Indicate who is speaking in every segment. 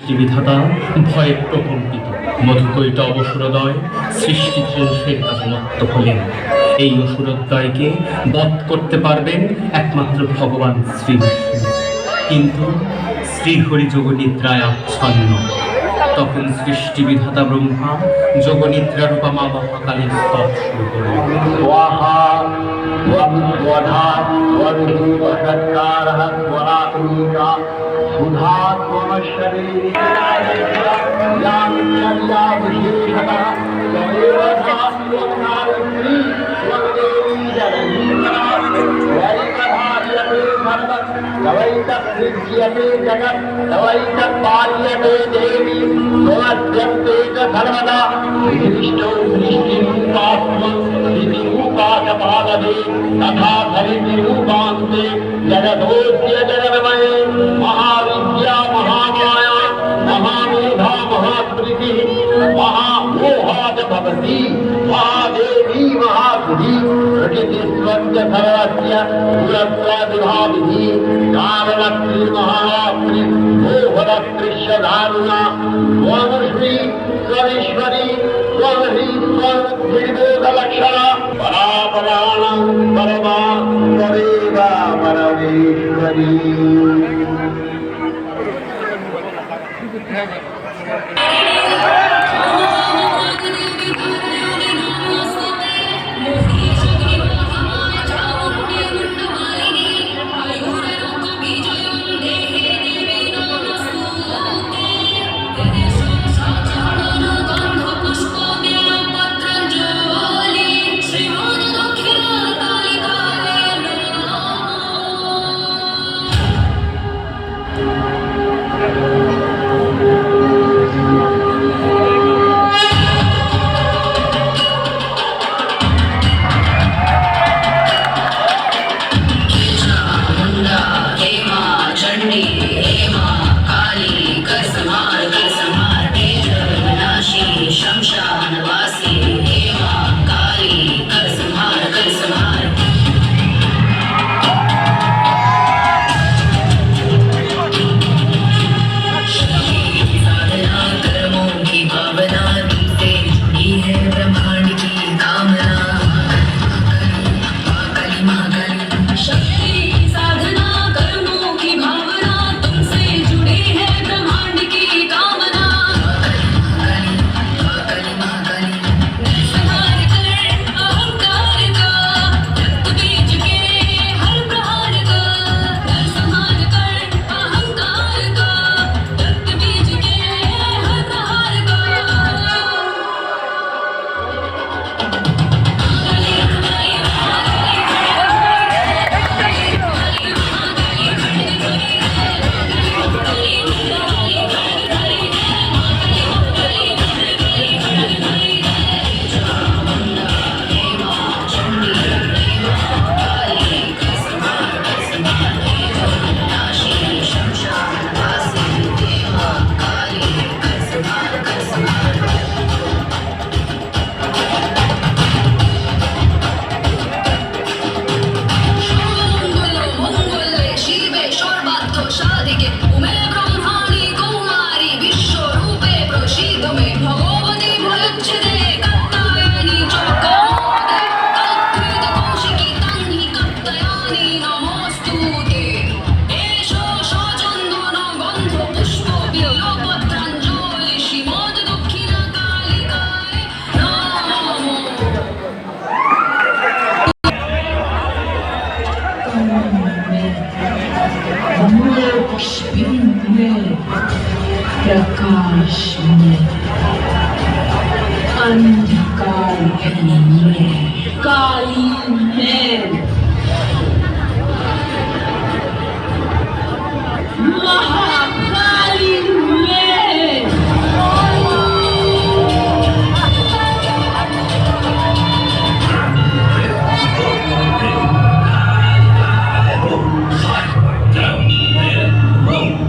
Speaker 1: বিধাতা ভয়ে প্রকম্পিত সৃষ্টি হলেন এই অসুরোদ্দয়কে বধ করতে পারবেন একমাত্র ভগবান শ্রী বিষ্ণু কিন্তু শ্রীহরি যোগনিদ্রায় আচ্ছন্ন তখন সৃষ্টি বিধাতা ব্রহ্মা যোগনিদ্রা রূপা মা মহাকালীর স্তব শুরু করলেন
Speaker 2: बुधात्मशरीरी या कन्या देवी भवत्यन्ते च सर्वदा विशिष्टो दृष्टिरूपात्मनिरूपाकपादने तथा धरिनिरूपान्ते जगदोद्य जगदमये महा महामोहाच भवति महादेवी महाबुधि प्रकृतिस्वस्य सर्वस्य पुरत्वादिभाविधि कारणत्री महाप्रि मोहरत्रिश्य दारुणा त्वमश्री त्वमीश्वरी त्वमहि त्वद्विबोधलक्षणा परापराणां परमा त्वमेव परमेश्वरी
Speaker 3: मुंडा
Speaker 4: Hallelujah.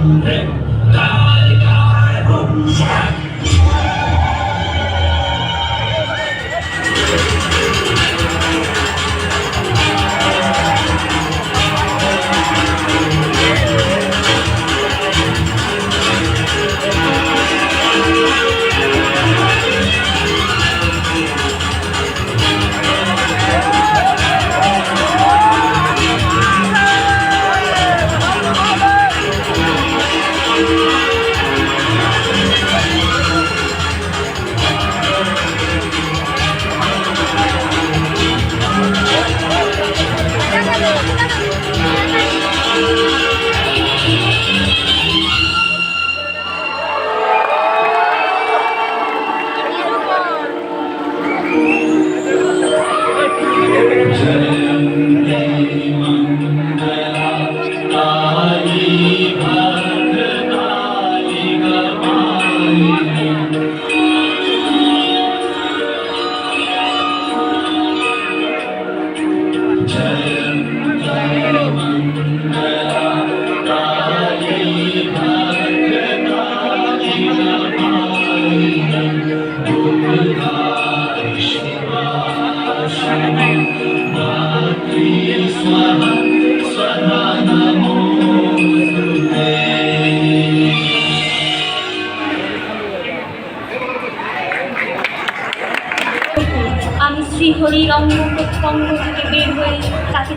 Speaker 4: Amen.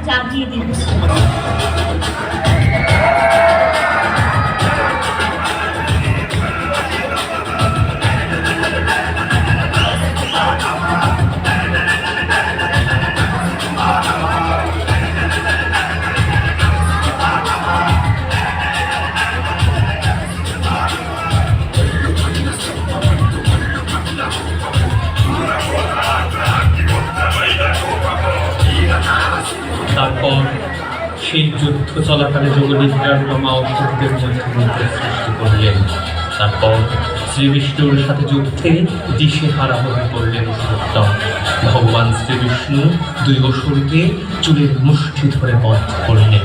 Speaker 4: জাগিয়ে দিচ্ছে
Speaker 1: পর সেই যুদ্ধ চলাকালে যোগনিদ্রার রমা অশোকদের মধ্যে সৃষ্টি করলেন। তারপর শ্রীবিষ্ণুর সাথে যুদ্ধে দিশেহারা হয়ে পড়লেন সত্যম ভগবান শ্রীবিষ্ণু দুই অসুরকে চুলের মুষ্টি ধরে বধ করলেন।